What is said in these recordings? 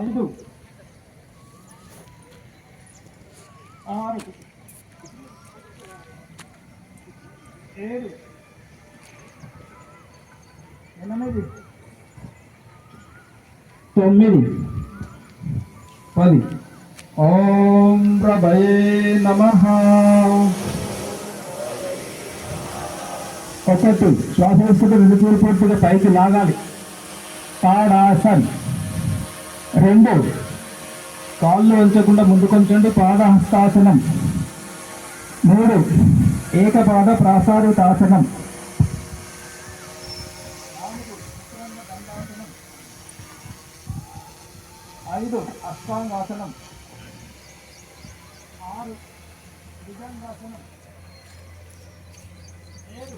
ఐదు. ఆరు. ఏడు. ఎనిమిది. తొమ్మిది. పది. ఓం ప్రభయే నమ. ఒకటి శ్వాస తీసుకుంటే రెండు చేతులు పైకి లాగాలి. పాడాసన్ రెండు. కాళ్ళు వంచకుండా ముందు పాద పాదహస్తాసనం. మూడు. ఏకపాద ప్రాసాదితాసనం. ఐదు. అష్టాంగాసనం. ఆరు. భుజంగాసనం. ఏడు.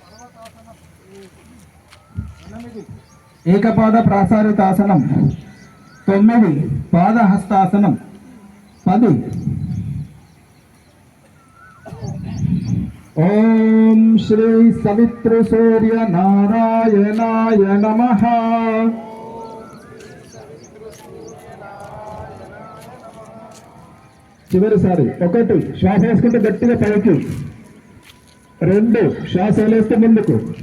పర్వతాసనం. ఎనిమిది. ఏకపాద ప్రాసారితాసనం. తొమ్మిది పాదహస్తాసనం. పది. ఓం శ్రీ సవిత్ర సూర్య నారాయణాయ నమ. చివరిసారి ఒకటి. శ్వాస వేసుకుంటే గట్టిగా పైకి. రెండు. శ్వాస వదిలేస్తే ముందుకు.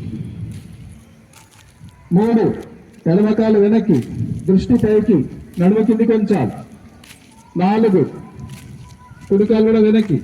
మూడు ఎడమకాలు వెనక్కి దృష్టి పైకి నడుమ కింది కొంచెం నాలుగు కుడికాలు కూడా వెనక్కి.